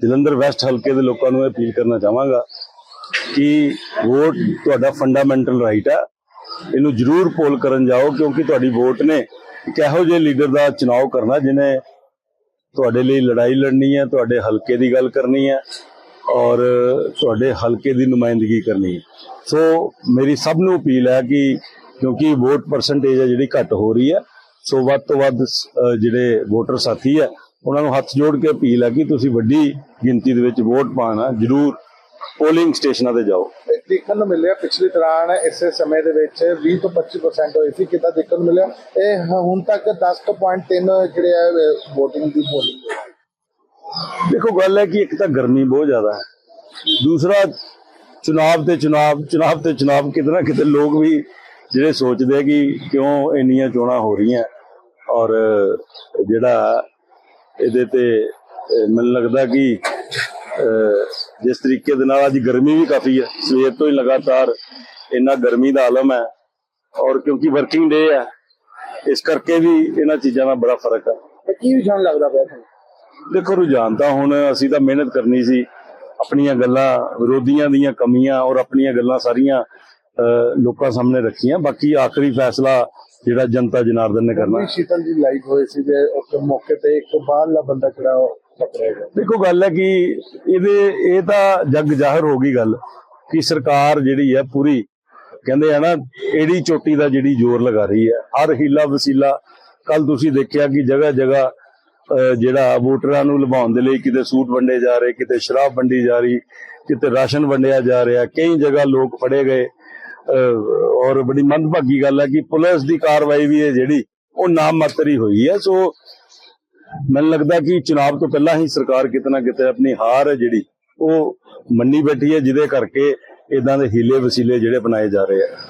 Jalandhar West ਹਲਕੇ ਦੇ ਲੋਕਾਂ ਨੂੰ ਅਪੀਲ ਕਰਨਾ ਚਾਹਾਂਗਾ ਕਿ ਵੋਟ ਤੁਹਾਡਾ ਫੰਡਾਮੈਂਟਲ ਰਾਈਟ ਹੈ ਇਹਨੂੰ ਜ਼ਰੂਰ ਪੋਲ ਕਰਨ ਜਾਓ ਕਿਉਂਕਿ ਤੁਹਾਡੀ ਵੋਟ ਨੇ ਇੱਕ ਇਹੋ ਜਿਹੇ ਲੀਡਰ ਦਾ ਚੁਣਾਵ ਕਰਨਾ ਜਿਹਨੇ ਤੁਹਾਡੇ ਲਈ ਲੜਾਈ ਲੜਨੀ ਹੈ, ਤੁਹਾਡੇ ਹਲਕੇ ਦੀ ਗੱਲ ਕਰਨੀ ਹੈ ਔਰ ਤੁਹਾਡੇ ਹਲਕੇ ਦੀ ਨੁਮਾਇੰਦਗੀ ਕਰਨੀ ਹੈ। ਸੋ ਮੇਰੀ ਸਭ ਨੂੰ ਅਪੀਲ ਹੈ ਕਿ ਕਿਉਂਕਿ ਵੋਟ ਪਰਸੈਂਟੇਜ ਹੈ ਜਿਹੜੀ ਘੱਟ ਹੋ ਰਹੀ ਹੈ ਸੋ ਵੱਧ ਤੋਂ ਵੱਧ ਜਿਹੜੇ ਵੋਟਰ ਸਾਥੀ ਹੈ ਉਹਨਾਂ ਨੂੰ ਹੱਥ ਜੋੜ ਕੇ ਅਪੀਲ ਹੈ ਕਿ ਤੁਸੀਂ ਵੱਡੀ ਗਿਣਤੀ ਦੇ ਵਿੱਚ ਵੋਟ ਪਾਣਾ ਜ਼ਰੂਰ ਪੋਲਿੰਗ ਸਟੇਸ਼ਨਾਂ ਤੇ ਜਾਓ। ਦੇਖਣ ਨੂੰ ਮਿਲਿਆ ਪਿਛਲੇ ਦੌਰਾਨ ਇਸੇ ਸਮੇਂ ਦੇ ਵਿੱਚ 20 ਤੋਂ 25% ਹੋਈ ਸੀ ਕਿਤਾ ਦੇਖਣ ਨੂੰ ਮਿਲਿਆ? ਇਹ ਹ- ਹੁਣ ਤੱਕ 10.3 ਜਿਹੜੇ ਆ VOTING ਦੀ ਪੋਲਿੰਗ ਦੇਖੋ ਗੱਲ ਹੈ ਕਿ ਇੱਕ ਤਾਂ ਗਰਮੀ ਬਹੁਤ ਜ਼ਿਆਦਾ ਹੈ। ਦੂਸਰਾ ਚੁਣਾਵ ਤੇ ਚੁਣਾਵ ਚੁਣਾਵ ਤੇ ਚੁਣਾਵ ਕਿਤੇ ਨਾ ਕਿਤੇ ਲੋਕ ਵੀ ਜਿਹੜੇ ਸੋਚਦੇ ਕਿ ਕਿਉਂ ਇੰਨੀਆਂ ਚੋਣਾਂ ਹੋ ਰਹੀਆਂ। ਔਰ ਜਿਹੜਾ ਇਹਦੇ ਤੇ ਮੈਨੂੰ ਲੱਗਦਾ ਕਿ ਜਿਸ ਤਰੀਕੇ ਦੇ ਨਾਲ ਅੱਜ ਗਰਮੀ ਵੀ ਕਾਫੀ ਹੈ। ਸਵੇਰ ਤੋਂ ਹੀ ਲਗਾਤਾਰ ਇੰਨਾ ਗਰਮੀ ਦਾ ਆਲਮ ਹੈ ਔਰ ਕਿਉਂਕਿ ਵਰਕਿੰਗ ਡੇ ਹੈ ਇਸ ਕਰਕੇ ਵੀ ਇਹਨਾਂ ਚੀਜ਼ਾਂ ਦਾ ਬੜਾ ਫ਼ਰਕ ਹੈ। ਕੀ ਵਿਸ਼ਾਨ ਲੱਗਦਾ ਪਿਆ ਤੁਹਾਨੂੰ? ਦੇਖੋ ਰੁਝਾਨ ਤਾਂ ਹੁਣ ਅਸੀਂ ਤਾਂ ਮਿਹਨਤ ਕਰਨੀ ਸੀ ਆਪਣੀਆਂ ਗੱਲਾਂ ਵਿਰੋਧੀਆਂ ਦੀਆਂ ਕਮੀਆਂ ਔਰ ਆਪਣੀਆਂ ਗੱਲਾਂ ਸਾਰੀਆਂ ਲੋਕਾਂ ਸਾਹਮਣੇ ਰੱਖੀਆਂ। ਬਾਕੀ ਆਖਰੀ ਫੈਸਲਾ ਜਿਹੜਾ ਜਨਤਾ ਜਨਾਰਦਨ ਨੇ ਕਰਨਾ। ਸ਼ੀਤਲ ਜੀ ਲਾਈਵ ਹੋਏ ਸੀ ਜੇ ਉਸ ਮੌਕੇ ਤੇ ਇੱਕ ਬਾਹਰਲਾ ਬੰਦਾ ਟਕਰਾਏਗਾ ਦੇਖੋ ਗੱਲ ਹੈ ਕਿ ਇਹਦੇ ਇਹ ਤਾਂ ਜੱਗ ਜ਼ਾਹਰ ਹੋ ਗਈ ਗੱਲ ਕਿ ਸਰਕਾਰ ਜਿਹੜੀ ਹੈ ਪੂਰੀ ਕਹਿੰਦੇ ਆ ਨਾ ਏੜੀ ਚੋਟੀ ਦਾ ਜਿਹੜੀ ਜ਼ੋਰ ਲਗਾ ਰਹੀ ਹੈ। ਹਰ ਹੀਲਾ ਵਸੀਲਾ ਕੱਲ ਤੁਸੀਂ ਦੇਖਿਆ ਕਿ ਜਗ੍ਹਾ ਜਗ੍ਹਾ ਜਿਹੜਾ ਵੋਟਰਾਂ ਨੂੰ ਲੁਭਾਉਣ ਦੇ ਲਈ ਕਿਤੇ ਸੂਟ ਵੰਡੇ ਜਾ ਰਹੇ ਕਿਤੇ ਸ਼ਰਾਬ ਵੰਡੀ ਜਾ ਰਹੀ ਕਿਤੇ ਰਾਸ਼ਨ ਵੰਡਿਆ ਜਾ ਰਿਹਾ ਕਈ ਜਗ੍ਹਾ ਲੋਕ ਫੜੇ ਗਏ। ਔਰ ਬੜੀ ਮੰਦਭਾਗੀ ਗੱਲ ਹੈ ਕਿ ਪੁਲਿਸ ਦੀ ਕਾਰਵਾਈ ਵੀ ਹੈ ਜਿਹੜੀ, ਉਹ ਨਾਮਾਤਰੀ ਹੋਈ ਹੈ। ਸੋ ਮੈਨੂੰ ਲੱਗਦਾ ਕਿ ਚੁਣਾਵ ਤੋਂ ਪਹਿਲਾਂ ਹੀ ਸਰਕਾਰ ਕਿਤੇ ਨਾ ਕਿਤੇ ਆਪਣੀ ਹਾਰ ਹੈ ਜਿਹੜੀ, ਉਹ ਮੰਨੀ ਬੈਠੀ ਹੈ, ਜਿਹਦੇ ਕਰਕੇ ਇਦਾਂ ਦੇ ਹੀਲੇ ਵਸੀਲੇ ਜਿਹੜੇ ਬਣਾਏ ਜਾ ਰਹੇ ਆ।